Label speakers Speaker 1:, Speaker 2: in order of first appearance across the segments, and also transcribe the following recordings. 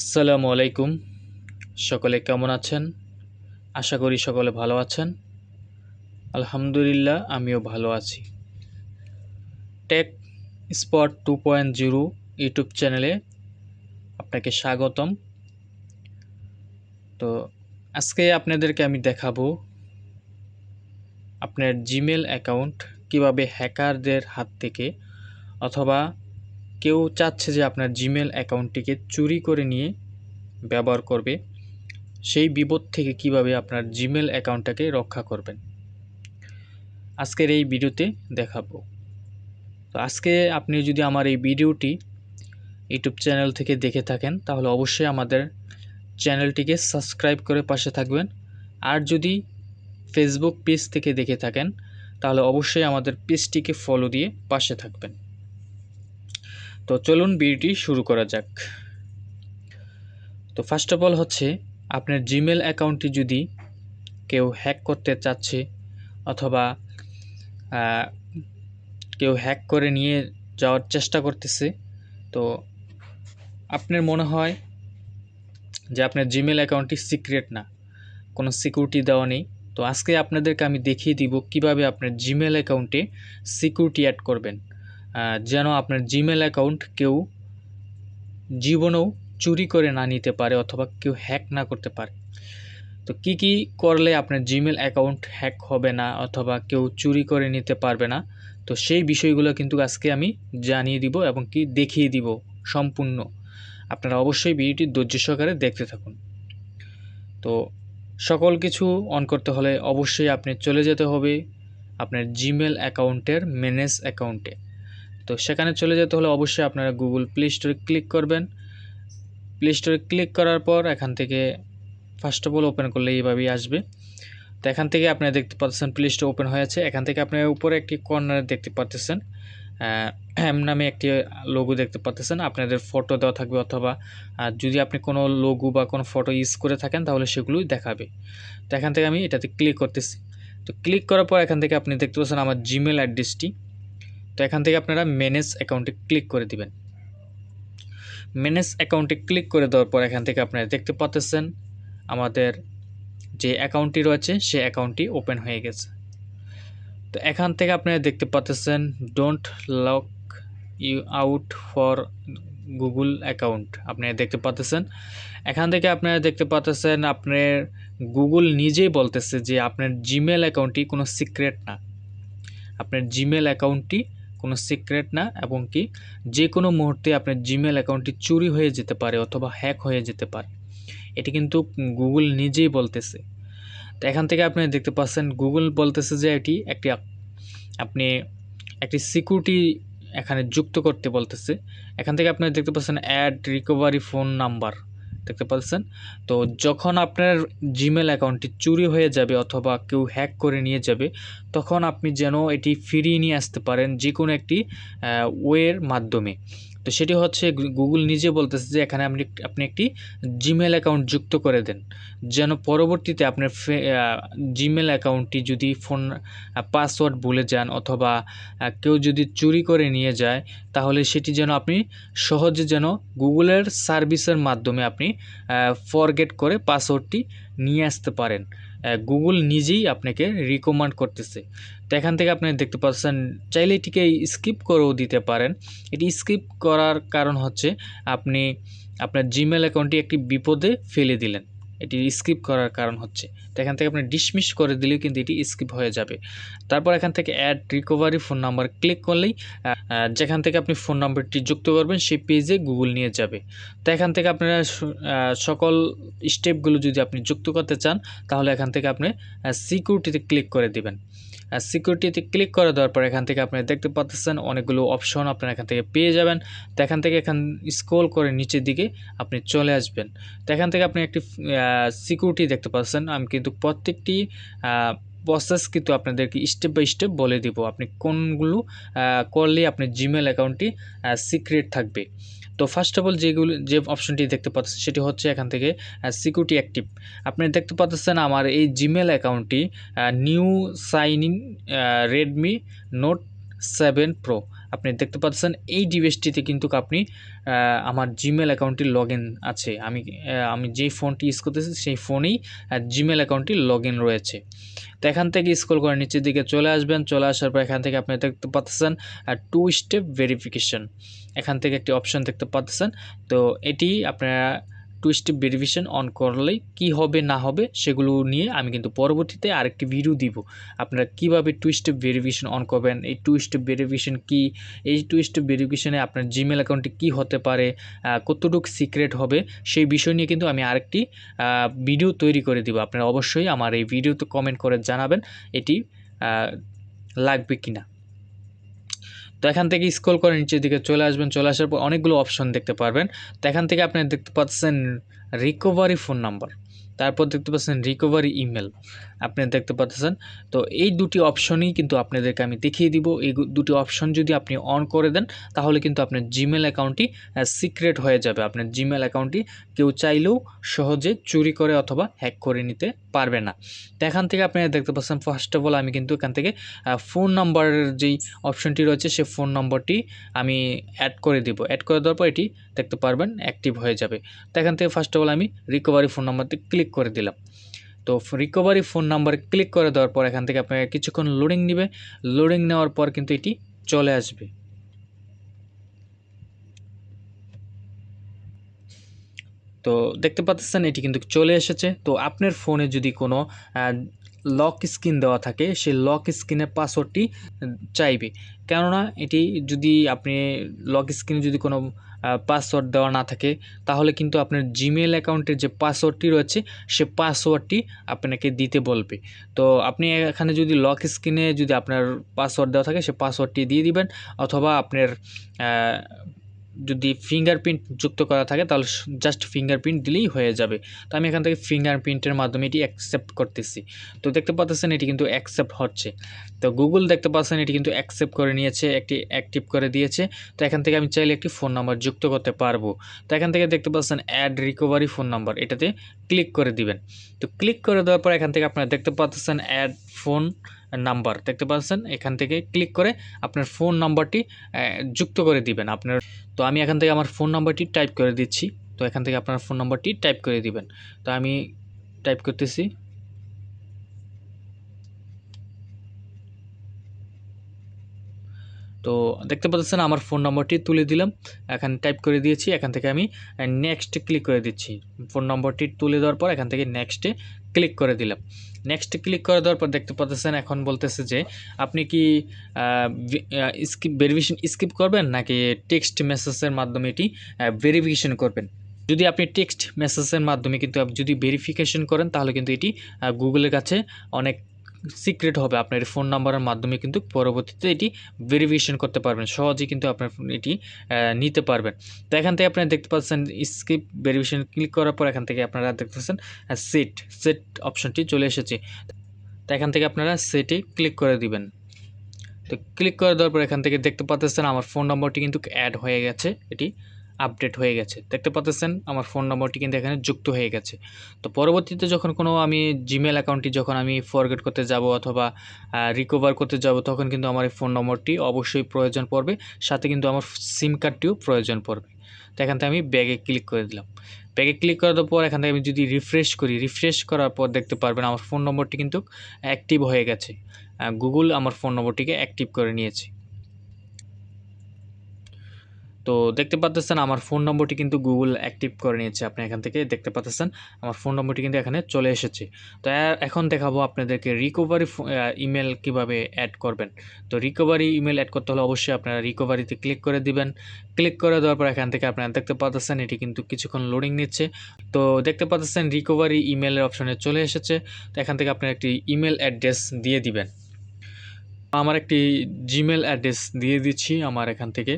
Speaker 1: আসসালামু আলাইকুম। সকলে কেমন আছেন? আশা করি সকলে ভালো আছেন। আলহামদুলিল্লাহ, আমিও ভালো আছি। Tech spot two point zero YouTube চ্যানেলে আপনাকে স্বাগতম। তো আজকে আপনাদেরকে আমি দেখাবো আপনার জিমেল অ্যাকাউন্ট কীভাবে হ্যাকারদের হাত থেকে অথবা কেউ চাচ্ছে যে আপনার জিমেল অ্যাকাউন্টটিকে চুরি করে নিয়ে ব্যবহার করবে, সেই বিপদ থেকে কীভাবে আপনার জিমেল অ্যাকাউন্টটাকে রক্ষা করবেন? আজকের এই ভিডিওতে দেখাবো। তো আজকে আপনি যদি আমার এই ভিডিওটি ইউটিউব চ্যানেল থেকে দেখে থাকেন, তাহলে অবশ্যই আমাদের চ্যানেলটিকে সাবস্ক্রাইব করে পাশে থাকবেন। আর যদি ফেসবুক পেজ থেকে দেখে থাকেন, তাহলে অবশ্যই আমাদের পেজটিকে ফলো দিয়ে পাশে থাকবেন। তো চলুন ভিডিওটি শুরু করা যাক। তো ফার্স্ট অফ অল হচ্ছে, আপনার জিমেল অ্যাকাউন্টটি যদি কেউ হ্যাক করতে চাচ্ছে অথবা কেউ হ্যাক করে নিয়ে যাওয়ার চেষ্টা করতেছে, তো আপনার মনে হয় যে আপনার জিমেল অ্যাকাউন্টটি সিক্রেট না, কোনো সিকিউরিটি দেওয়া নেই। তো আজকে আপনাদেরকে আমি দেখিয়ে দিব কীভাবে আপনার জিমেল অ্যাকাউন্টে সিকিউরিটি অ্যাড করবেন। যেন আপনার জিমেল অ্যাকাউন্ট কেউ জীবনেও চুরি করে না নিতে পারে অথবা কেউ হ্যাক না করতে পারে। তো কি কি করলে আপনার জিমেল অ্যাকাউন্ট হ্যাক হবে না অথবা কেউ চুরি করে নিতে পারবে না? তো সেই বিষয়গুলো কিন্তু আজকে আমি জানিয়ে দিব এবং কি দেখিয়ে দিব সম্পূর্ণ। আপনারা অবশ্যই ভিডিওটি ধৈর্য সহকারে দেখতে থাকুন। তো সকল কিছু অন করতে হলে অবশ্যই আপনি চলে যেতে হবে আপনার জিমেল অ্যাকাউন্টের ম্যানেজ অ্যাকাউন্টে তো সেখানে চলে যেতে হলে অবশ্যই আপনারা গুগল প্লে স্টোরে ক্লিক করবেন। প্লে স্টোরে ক্লিক করার পর এখান থেকে ফার্স্ট অফ অল ওপেন করলে এইভাবেই আসবে। তো এখান থেকে আপনারা দেখতে পাচ্ছেন প্লে স্টোর ওপেন হয়েছে এখান থেকে আপনার উপরে একটি কর্নারে দেখতে পাচ্ছেন এম নামে একটি লোগো দেখতে পাচ্ছেন। আপনাদের ফটো দেওয়া থাকবে অথবা যদি আপনি কোনো লোগো বা কোনো ফটো ইউজ করে থাকেন তাহলে সেগুলোই দেখাবে। তো এখান থেকে আমি এটাতে ক্লিক করতেছি। তো ক্লিক করার পর এখান থেকে আপনি দেখতে পাচ্ছেন আমার জিমেল অ্যাড্রেসটি তো এখান থেকে আপনারা ম্যানেজ অ্যাকাউন্টে ক্লিক করে দিবেন। ম্যানেজ অ্যাকাউন্টে ক্লিক করে দেওয়ার পর এখান থেকে আপনারা দেখতে পাচ্ছেন আমাদের যে অ্যাকাউন্টটি রয়েছে সে অ্যাকাউন্টটি ওপেন হয়ে গেছে। তো এখান থেকে আপনারা দেখতে পাচ্ছেন don't lock you out for Google account আপনারা দেখতে পাচ্ছেন এখান থেকে আপনারা দেখতে পাচ্ছেন আপনার গুগল নিজেই বলতেছে যে আপনার জিমেল অ্যাকাউন্টটি কোনো সিক্রেট না। আপনার জিমেল অ্যাকাউন্টটি কোনো সিক্রেট না, এবং কি যে কোনো মুহূর্তে আপনার জিমেল অ্যাকাউন্টটি চুরি হয়ে যেতে পারে অথবা হ্যাক হয়ে যেতে পারে। এটি কিন্তু গুগল নিজেই বলতেছে। তো এখান থেকে আপনি দেখতে পাচ্ছেন, গুগল বলতেছে যে এটি একটি আপনি একটি সিকিউরিটি এখানে যুক্ত করতে বলতেছে। এখান থেকে আপনি দেখতে পাচ্ছেন অ্যাড রিকভারি ফোন নাম্বার। দেখতে পাচ্ছেন? তো যখন আপনার জিমেল অ্যাকাউন্টটি চুরি হয়ে যাবে অথবা কেউ হ্যাক করে নিয়ে যাবে, তখন আপনি যেন এটি ফিরিয়ে নিয়ে আসতে পারেন যে কোনো একটি ওয়ের মাধ্যমে। তো সেটি হচ্ছে গুগল নিজে বলতেছে যে এখানে আপনি আপনি একটি জিমেল অ্যাকাউন্ট যুক্ত করে দেন। যেন পরবর্তীতে আপনার জিমেল অ্যাকাউন্টটি যদি ফোন পাসওয়ার্ড ভুলে যান অথবা কেউ যদি চুরি করে নিয়ে যায়, তাহলে সেটি যেন আপনি সহজে যেন গুগলের সার্ভিসের মাধ্যমে আপনি ফরগেট করে পাসওয়ার্ডটি নিয়ে আসতে পারেন। গুগল নিজেই আপনাকে রিকমেন্ড করতেছে। তো এখান থেকে আপনি দেখতে পাচ্ছেন, চাইলে এটিকে স্কিপ করেও দিতে পারেন। এটি স্কিপ করার কারণ হচ্ছে, আপনি আপনার জিমেল অ্যাকাউন্টটি একটি বিপদে ফেলে দিলেন। এটি স্কিপ করার কারণ হচ্ছে। তো এখান থেকে আপনি ডিসমিস করে দিলেও কিন্তু এটি স্কিপ হয়ে যাবে। তারপর এখান থেকে add recovery phone number click করলেই যেখান থেকে আপনি ফোন নাম্বারটি যুক্ত করবেন, সেই পেজে গুগল নিয়ে যাবে। তো এখান থেকে আপনারা সকল স্টেপগুলো যদি আপনি যুক্ত করতে চান, তাহলে এখান থেকে আপনি সিকিউরিটিতে ক্লিক করে দিবেন। সিকিউরিটিতে ক্লিক করে দেওয়ার পর এখান থেকে আপনি দেখতে পাচ্ছেন অনেকগুলো অপশন আপনারা এখান থেকে পেয়ে যাবেন। তো এখান থেকে এখান স্ক্রল করে নিচের দিকে আপনি চলে আসবেন। তো এখান থেকে আপনি একটি সিকিউরিটি দেখতে পাচ্ছেন। আমি কিন্তু প্রত্যেকটি প্রসেস কিন্তু আপনাদেরকে স্টেপ বাই স্টেপ বলে দিব। আপনি কোনগুলো করলে আপনার জিমেল অ্যাকাউন্টটি সিক্রেট থাকবে। তো ফার্স্ট অফ অল যেগুলো যে অপশনটি দেখতে পাচ্ছেন, সেটি হচ্ছে এখান থেকে সিকিউরিটি অ্যাক্টিভ আপনি দেখতে পাচ্ছেন আমার এই জিমেল অ্যাকাউন্টটি new sign in Redmi note seven pro আপনি দেখতে পাচ্ছেন, এই ডিভাইসটিতে কিন্তু আপনি আমার জিমেল অ্যাকাউন্টটি লগ আছে। আমি আমি যেই ফোনটি ইউজ করতেছি, সেই ফোনেই জিমেল অ্যাকাউন্টটি লগ রয়েছে। তো এখান থেকে স্ক্রল করে নিচের দিকে চলে আসবেন। চলে আসার পর এখান থেকে আপনি দেখতে পাচ্ছেন টু স্টেপ ভেরিফিকেশন এখান থেকে একটি অপশন দেখতে পাচ্ছেন। তো এটি আপনারা টু স্টেপ ভেরিফিকেশন অন করলে কি হবে, না হবে, সেগুলো নিয়ে আমি কিন্তু পরবর্তীতে আরেকটি ভিডিও দিব। আপনারা কীভাবে টু স্টেপ ভেরিফিকেশন অন করবেন, এই টু স্টেপ ভেরিফিকেশন কি, এই টু স্টেপ ভেরিফিকেশনে আপনার জিমেল অ্যাকাউন্টে কি হতে পারে কতটুকু সিক্রেট হবে, সেই বিষয় নিয়ে কিন্তু আমি আরেকটি ভিডিও তৈরি করে দিব। আপনারা অবশ্যই আমার এই ভিডিওতে কমেন্ট করে জানাবেন, এটি লাগবে কি না তো এখান থেকে স্ক্রল করে নিচের দিকে চলে আসবেন, চলে আসার পর অনেকগুলো অপশন দেখতে পারবেন। তো এখান থেকে আপনি দেখতে পাচ্ছেন রিকভারি ফোন নাম্বার তারপর দেখতে পাচ্ছেন রিকভারি ইমেল আপনি দেখতে পাচ্ছেন। তো এই দুটি অপশনই কিন্তু আপনাদেরকে আমি দেখিয়ে দিব। এই দুটি অপশন যদি আপনি অন করে দেন, তাহলে কিন্তু আপনার জিমেল অ্যাকাউন্টটি সিক্রেট হয়ে যাবে। আপনার জিমেল অ্যাকাউন্টটি কেউ চাইলেও সহজে চুরি করে অথবা হ্যাক করে নিতে পারবে না। তো এখান থেকে আপনি দেখতে পাচ্ছেন ফার্স্ট অফ অল আমি কিন্তু এখান থেকে ফোন নাম্বারের যেই অপশনটি রয়েছে, সে ফোন নম্বরটি আমি অ্যাড করে দিব। অ্যাড করে দেওয়ার পর এটি দেখতে পারবেন অ্যাক্টিভ হয়ে যাবে। তো এখান থেকে ফার্স্ট অফ অল আমি রিকভারি ফোন নাম্বারতে ক্লিক করে দিলাম। তো রিকভারি ফোন নাম্বার ক্লিক করে দেওয়ার পর এখান থেকে আপনাকে কিছুক্ষণ লোডিং নেবে। লোডিং নেওয়ার পর কিন্তু এটি চলে আসবে। তো দেখতে পাচ্ছেন, এটি কিন্তু চলে এসেছে। তো আপনার ফোনে যদি কোনো লক স্ক্রিন দেওয়া থাকে, সেই লক স্ক্রিনের পাসওয়ার্ডটি চাইবে। কেননা এটি যদি আপনি লক স্ক্রিনে যদি কোনো পাসওয়ার্ড দেওয়া না থাকে, তাহলে কিন্তু আপনার জিমেল অ্যাকাউন্টের যে পাসওয়ার্ডটি রয়েছে, সে পাসওয়ার্ডটি আপনাকে দিতে বলবে। তো আপনি এখানে যদি লক স্ক্রিনে যদি আপনার পাসওয়ার্ড দেওয়া থাকে, সে পাসওয়ার্ডটি দিয়ে দিবেন, অথবা আপনার যদি ফিঙ্গারপ্রিন্ট যুক্ত করা থাকে, তাহলে জাস্ট ফিঙ্গারপ্রিন্ট দিলেই হয়ে যাবে। তো আমি এখান থেকে ফিঙ্গারপ্রিন্টের মাধ্যমে এটি অ্যাকসেপ্ট করতেছি। তো দেখতে পাচ্ছেন এটি কিন্তু অ্যাকসেপ্ট হচ্ছে। তো গুগল দেখতে পাচ্ছেন এটি কিন্তু অ্যাকসেপ্ট করে নিয়েছে, একটি অ্যাক্টিভ করে দিয়েছে। তো এখান থেকে আমি চাইলে একটি ফোন নাম্বার যুক্ত করতে পারব। তো এখান থেকে দেখতে পাচ্ছেন অ্যাড রিকভারি ফোন নাম্বার এটাতে ক্লিক করে দিবেন। তো ক্লিক করে দেওয়ার পর এখান থেকে আপনারা দেখতে পাচ্ছেন অ্যাড ফোন নাম্বার দেখতে পাচ্ছেন এখান থেকে ক্লিক করে আপনার ফোন নাম্বারটি যুক্ত করে দিবেন। আপনার তো আমি এখান থেকে আমার ফোন নাম্বারটি টাইপ করে দিচ্ছি। তো এখান থেকে আপনার ফোন নাম্বারটি টাইপ করে দিবেন। তো আমি টাইপ করতেছি। তো দেখতে পাচ্ছেন আমার ফোন নম্বরটি তুলে দিলাম। এখানে টাইপ করে দিয়েছি। এখান থেকে আমি নেক্সট ক্লিক করে দিচ্ছি। ফোন নম্বরটি তুলে দেওয়ার পর এখান থেকে নেক্সটে ক্লিক করে দিলাম। নেক্সট ক্লিক করে দেওয়ার পর দেখতে পাচ্ছেন এখন বলতেছে যে, আপনি কি স্কিপ ভেরিফিকেশন স্কিপ করবেন নাকি টেক্সট মেসেজের মাধ্যমে এটি ভেরিফিকেশন করবেন? যদি আপনি টেক্সট মেসেজের মাধ্যমে কিন্তু যদি ভেরিফিকেশন করেন তাহলে কিন্তু এটি গুগলের কাছে অনেক সিক্রেট হবে। আপনার ফোন নাম্বারের মাধ্যমে কিন্তু পরবর্তীতে এটি ভেরিফিকেশন করতে পারবেন। সহজেই কিন্তু আপনার এটি নিতে পারবেন। তো এখান থেকে আপনারা দেখতে পাচ্ছেন স্কিপ ভেরিফিকেশন ক্লিক করার পর এখান থেকে আপনারা দেখতে পাচ্ছেন সেট সেট অপশনটি চলে এসেছে। তো এখান থেকে আপনারা সেটে ক্লিক করে দিবেন। তো ক্লিক করে দেওয়ার পর এখান থেকে দেখতে পাচ্ছেন আমার ফোন নম্বরটি কিন্তু অ্যাড হয়ে গেছে এটি। আপডেট হয়ে গেছে। দেখতে পাচ্ছেন, আমার ফোন নম্বরটি কিন্তু এখানে যুক্ত হয়ে গেছে। তো পরবর্তীতে যখন কোনো আমি জিমেল অ্যাকাউন্টটি যখন আমি ফরগেট করতে যাব অথবা রিকভার করতে যাব, তখন কিন্তু আমার এই ফোন নম্বরটি অবশ্যই প্রয়োজন পড়বে। সাথে কিন্তু আমার সিম কার্ডটিও প্রয়োজন পড়বে। তো এখান থেকে আমি ব্যাগে ক্লিক করে দিলাম। ব্যাগে ক্লিক করার পর এখান থেকে আমি যদি রিফ্রেশ করি রিফ্রেশ করার পর দেখতে পারবেন আমার ফোন নম্বরটি কিন্তু অ্যাক্টিভ হয়ে গেছে। গুগল আমার ফোন নম্বরটিকে অ্যাক্টিভ করে নিয়েছে। তো দেখতে পাচ্ছেন আমার ফোন নম্বরটি কিন্তু গুগল অ্যাক্টিভ করে নিয়েছে। আপনি এখান থেকে দেখতে পাচ্ছেন আমার ফোন নম্বরটি কিন্তু এখানে চলে এসেছে। তো এখন দেখাবো আপনাদেরকে রিকভারি ইমেল কীভাবে অ্যাড করবেন। তো রিকভারি ইমেল অ্যাড করতে হলে অবশ্যই আপনারা রিকভারিতে ক্লিক করে দিবেন। ক্লিক করে দেওয়ার পর এখান থেকে আপনারা দেখতে পাচ্ছেন এটি কিন্তু কিছুক্ষণ লোডিং নিচ্ছে। তো দেখতে পাচ্ছেন রিকভারি ইমেলের অপশনে চলে এসেছে। তো এখান থেকে আপনারা একটি ইমেল অ্যাড্রেস দিয়ে দিবেন। আমার একটি জিমেল অ্যাড্রেস দিয়ে দিচ্ছি আমার এখান থেকে।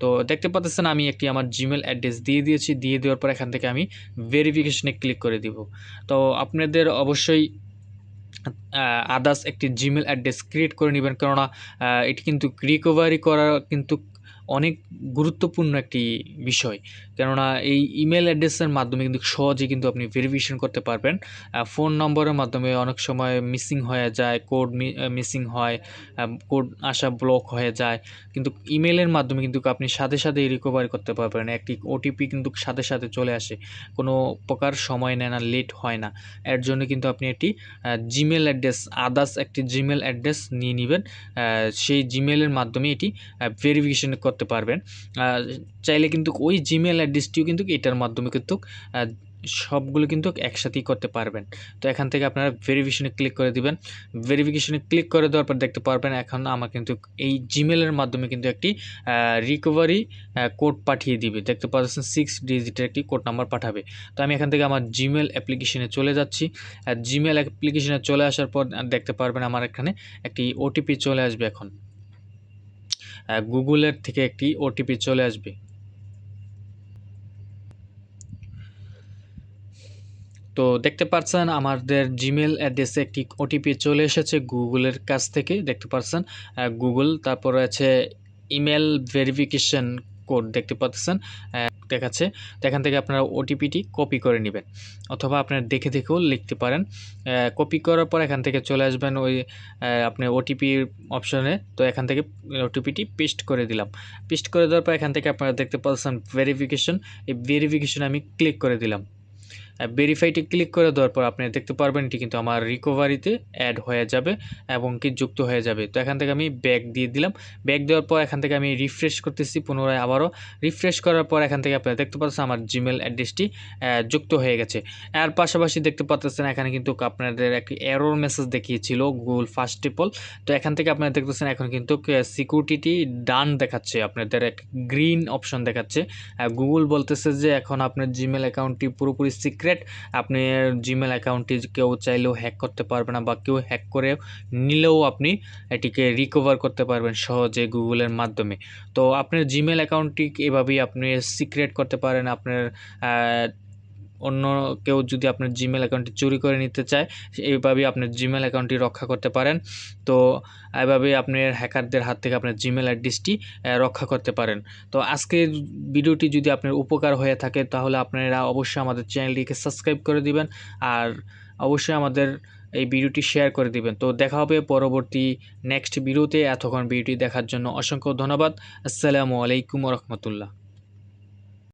Speaker 1: তো দেখতে পাচ্ছেন আমি একটি আমার জিমেল অ্যাড্রেস দিয়ে দিয়েছি। দিয়ে দেওয়ার পর এখান থেকে আমি ভেরিফিকেশনে ক্লিক করে দিব। তো আপনাদের অবশ্যই আদার্স একটি জিমেল অ্যাড্রেস ক্রিয়েট করে নেবেন। কেননা এটি কিন্তু রিকভারি করা কিন্তু অনেক গুরুত্বপূর্ণ একটি বিষয়। কেননা এই ইমেল অ্যাড্রেসের মাধ্যমে কিন্তু সহজে কিন্তু আপনি ভেরিফিকেশন করতে পারবেন। ফোন নম্বরের মাধ্যমে অনেক সময় মিসিং হয়ে যায় কোড মিসিং হয় কোড আসা ব্লক হয়ে যায়। কিন্তু ইমেলের মাধ্যমে কিন্তু আপনি সাথে সাথে রিকভারি করতে পারবেন। একটি ওটিপি কিন্তু সাথে সাথে চলে আসে। কোনো প্রকার সময় নেয় না লেট হয় না। এর জন্য কিন্তু আপনি একটি জিমেল অ্যাড্রেস আদার্স একটি জিমেল অ্যাড্রেস নিয়ে নেবেন। সেই জিমেলের মাধ্যমে এটি ভেরিফিকেশন করতে পারবেন। চাইলে কিন্তু ওই জিমেল অ্যাড্রেসটিও কিন্তু এটার মাধ্যমে কিন্তু সবগুলো কিন্তু একসাথেই করতে পারবেন। তো এখান থেকে আপনারা ভেরিফিকেশনে ক্লিক করে দিবেন। ভেরিফিকেশনে ক্লিক করে দেওয়ার পর দেখতে পারবেন এখন আমার কিন্তু এই জিমেলের মাধ্যমে কিন্তু একটি রিকভারি কোড পাঠিয়ে দিবে। দেখতে পাচ্ছেন সিক্স ডিজিটের একটি কোড নাম্বার পাঠাবে। তো আমি এখান থেকে আমার জিমেল অ্যাপ্লিকেশনে চলে যাচ্ছি। জিমেল অ্যাপ্লিকেশনে চলে আসার পর দেখতে পারবেন আমার এখানে একটি ওটিপি চলে আসবে এখন। গুগলের থেকে একটি ওটিপি চলে আসবে। তো দেখতে পাচ্ছেন আমাদের জিমেল অ্যাড্রেসে একটি ওটিপি চলে এসেছে গুগলের কাছ থেকে, দেখতে পাচ্ছেন গুগল, তারপর আছে ইমেল ভেরিফিকেশন কোড দেখতে পাচ্ছেন দেখাচ্ছে। তো এখান থেকে আপনারা ওটিপিটি কপি করে নেবেন অথবা আপনারা দেখে দেখেও লিখতে পারেন। কপি করার পর এখান থেকে চলে আসবেন ওই আপনি ওটিপি অপশনে। তো এখান থেকে ওটিপিটি পেস্ট করে দিলাম। পেস্ট করে দেওয়ার পর এখান থেকে আপনারা দেখতে পাচ্ছেন ভেরিফিকেশন এই ভেরিফিকেশন আমি ক্লিক করে দিলাম। ভেরিফাইটি ক্লিক করে দেওয়ার পর আপনি দেখতে পারবেন এটি কিন্তু আমার রিকভারিতে অ্যাড হয়ে যাবে এবং কি যুক্ত হয়ে যাবে। তো এখান থেকে আমি ব্যাক দিয়ে দিলাম। ব্যাক দেওয়ার পর এখান থেকে আমি রিফ্রেশ করতেছি, পুনরায় আবারও রিফ্রেশ করার পর এখান থেকে আপনারা দেখতে পাচ্ছেন আমার জিমেল অ্যাড্রেসটি যুক্ত হয়ে গেছে। এর পাশাপাশি দেখতে পাচ্ছেন এখানে কিন্তু আপনাদের একটি এরোর মেসেজ দেখিয়েছিল গুগল ফার্স্ট টিপল তো এখান থেকে আপনারা দেখতেছেন এখন কিন্তু সিকিউরিটি ডান দেখাচ্ছে, আপনাদের এক গ্রিন অপশন দেখাচ্ছে। গুগল বলতেছে যে এখন আপনার জিমেল অ্যাকাউন্টটি পুরোপুরি সিক্রেট সিক্রেট আপনি জিমেল অ্যাকাউন্টটি কেউ চাইলেও হ্যাক করতে পারবে না বা কেউ হ্যাক করে নিলেও আপনি এটিকে রিকভার করতে পারবেন সহজে গুগলের মাধ্যমে। তো আপনার জিমেল অ্যাকাউন্টটি এভাবেই আপনি সিক্রেট করতে পারেন, আপনার অন্য কেউ যদি আপনার জিমেল অ্যাকাউন্টটি চুরি করে নিতে চায় এইভাবেই আপনার জিমেল অ্যাকাউন্টটি রক্ষা করতে পারেন। তো এভাবে আপনার হ্যাকারদের হাত থেকে আপনার জিমেল অ্যাড্রেসটি রক্ষা করতে পারেন। তো আজকের ভিডিওটি যদি আপনার উপকার হয়ে থাকে, তাহলে আপনারা অবশ্যই আমাদের চ্যানেলটিকে সাবস্ক্রাইব করে দিবেন আর অবশ্যই আমাদের এই ভিডিওটি শেয়ার করে দিবেন। তো দেখা হবে পরবর্তী নেক্সট ভিডিওতে। এতক্ষণ ভিডিওটি দেখার জন্য অসংখ্য ধন্যবাদ। আসসালামু আলাইকুম রহমতুল্লাহ।